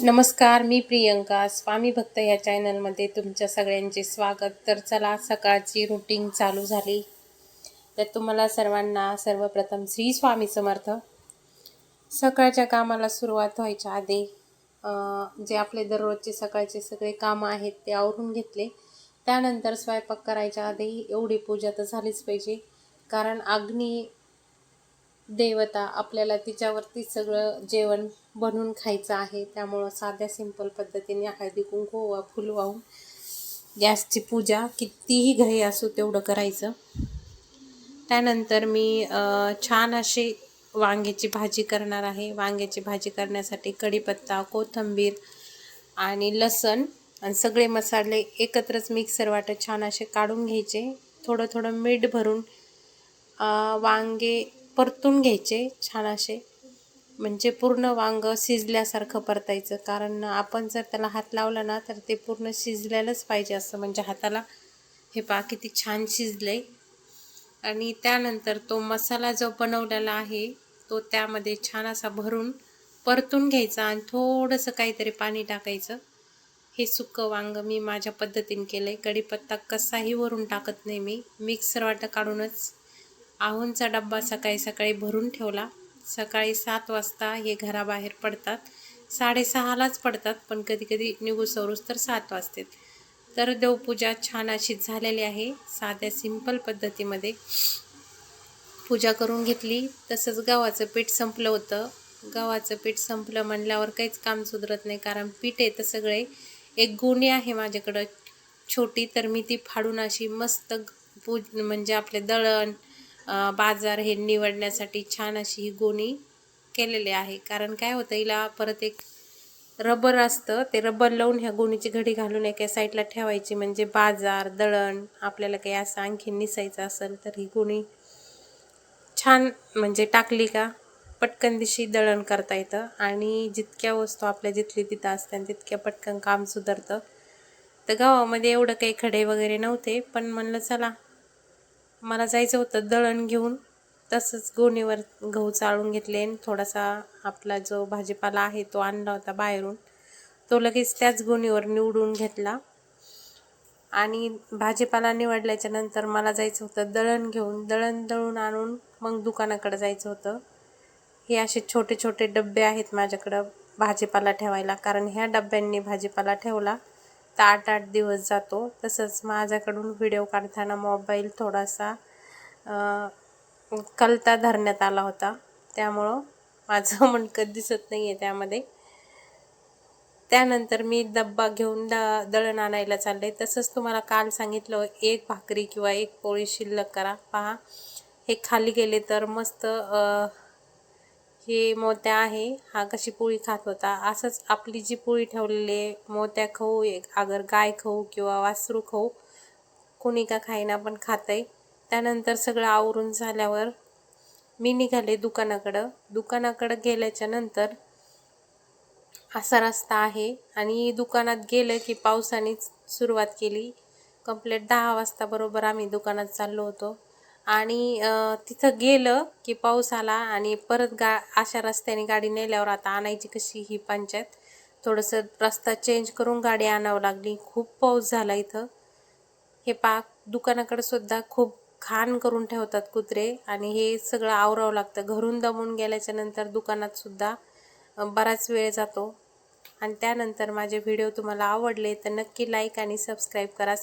नमस्कार मी प्रियंका स्वामी भक्त या चॅनलमध्ये तुमच्या सगळ्यांचे स्वागत. तर चला सकाळची रुटीन चालू झाली. तर तुम्हाला सर्वांना सर्वप्रथम श्री स्वामी समर्थ. सकाळच्या कामाला सुरुवात व्हायच्या आधी जे आपले दररोजचे सकाळचे सगळे कामं आहेत ते आवरून घेतले. त्यानंतर स्वयंपाक करायच्या आधी एवढी पूजा तर झालीच पाहिजे. कारण अग्नी देवता आपल्याला तिच्यावरती सगळं जेवण बनवून खायचं आहे. त्यामुळं साध्या सिंपल पद्धतीने हळदी कुंकू वा फुल वाहून गॅसची पूजा कितीही घाई असो तेवढं करायचं. त्यानंतर मी छान अशी वांग्याची भाजी करणार आहे. वांग्याची भाजी करण्यासाठी कढीपत्ता कोथिंबीर आणि लसण आणि सगळे मसाले एकत्रच मिक्सर वाटत छान असे काढून घ्यायचे. थोडं थोडं मीठ भरून वांगे परतून घ्यायचे छान असे. म्हणजे पूर्ण वांग शिजल्यासारखं परतायचं. कारण आपण जर त्याला हात लावला ना तर ते पूर्ण शिजलेलंच पाहिजे असं. म्हणजे हाताला हे पा किती छान शिजलंय. आणि त्यानंतर तो मसाला जो बनवलेला आहे तो त्यामध्ये छान असा भरून परतून घ्यायचा आणि थोडंसं काहीतरी पाणी टाकायचं. हे सुकं वांग मी माझ्या पद्धतीने केलं आहे कढीपत्ता कसाही वरून टाकत नाही मी. मिक्सर वाटं काढूनच आहूंचा डब्बा सकाळी सकाळी भरून ठेवला. सकाळी सात वाजता हे घराबाहेर पडतात. साडेसहालाच पडतात पण कधी कधी निघू सरूस तर सात वाजतात. तर देवपूजा छान अशी झालेली आहे. साध्या सिंपल पद्धतीमध्ये पूजा करून घेतली. तसंच गव्हाचं पीठ संपलं होतं. गव्हाचं पीठ संपलं म्हणल्यावर काहीच काम सुधरत नाही कारण पीठ येतं सगळे एक गुणी आहे माझ्याकडं. छोटी तर मी ती फाडून अशी मस्त पूज म्हणजे आपले दळण बाजार हे निवडण्यासाठी छान अशी ही गोणी केलेली आहे. कारण काय होतं हिला परत एक रबर असतं ते रबर लावून ह्या गोणीची घडी घालून एका साईडला ठेवायची. म्हणजे बाजार दळण आपल्याला काही असं आणखी निसायचं असेल तर ही गोणी छान म्हणजे टाकली का पटकन दिशी दळण करता येतं. आणि जितक्या वस्तू आपल्या जिथली तिथं असतात तितक्या पटकन काम सुधारतं. तर गावामध्ये एवढं काही खडे वगैरे नव्हते पण म्हणलं चला मला जायचं होतं दळण घेऊन. तसंच गोणीवर गहू चाळून घेतले आणि थोडासा आपला जो भाजीपाला आहे तो आणला होता बाहेरून. तो लगेच त्याच गोणीवर निवडून घेतला. आणि भाजीपाला निवडल्याच्या नंतर मला जायचं होतं दळण घेऊन. दळण दळून आणून मग दुकानाकडे जायचं होतं. हे असे छोटे छोटे डबे आहेत माझ्याकडं भाजीपाला ठेवायला. कारण ह्या डब्यांनी भाजीपाला ठेवला. आठ आठ दिवस जातो. तसंच माझ्याकडून व्हिडिओ काढताना मोबाईल थोडासा कलता धरण्यात आला होता. त्यामुळं माझं मणकं दिसत नाही आहे त्यामध्ये. त्यानंतर मी डब्बा घेऊन द दळण आणायला चालले. तसंच तुम्हाला काल सांगितलं एक भाकरी किंवा एक पोळी शिल्लक करा. पहा हे खाली गेले तर मस्त हे मोत्या आहे हा कशी पोळी खात होता? असंच आपली जी पोळी ठेवलेली आहे मोत्या खाऊ एक अगर गाय खाऊ किंवा वासरू खाऊ कोणी का खाईना पण खातंय. त्यानंतर सगळं आवरून झाल्यावर मी निघाले दुकानाकडं. दुकानाकडं गेल्याच्यानंतर असा रस्ता आहे आणि दुकानात गेलं की पावसानेच सुरुवात केली. कंप्लेट दहा वाजता बरोबर आम्ही दुकानात चाललो होतो. आणि तिथं गेलं की पाऊस आला आणि परत गा अशा रस्त्याने गाडी नेल्यावर आता आणायची कशी ही पंचायत. थोडंसं रस्ता चेंज करून गाडी आणावं लागली. खूप पाऊस झाला इथं. हे पा दुकानाकडे सुद्धा खूप घाण करून ठेवतात कुत्रे आणि हे सगळं आवरावं लागतं. घरून दमून गेल्याच्यानंतर दुकानात सुद्धा बराच वेळ जातो. आणि त्यानंतर माझे व्हिडिओ तुम्हाला आवडले तर नक्की लाईक आणि सबस्क्राईब करा.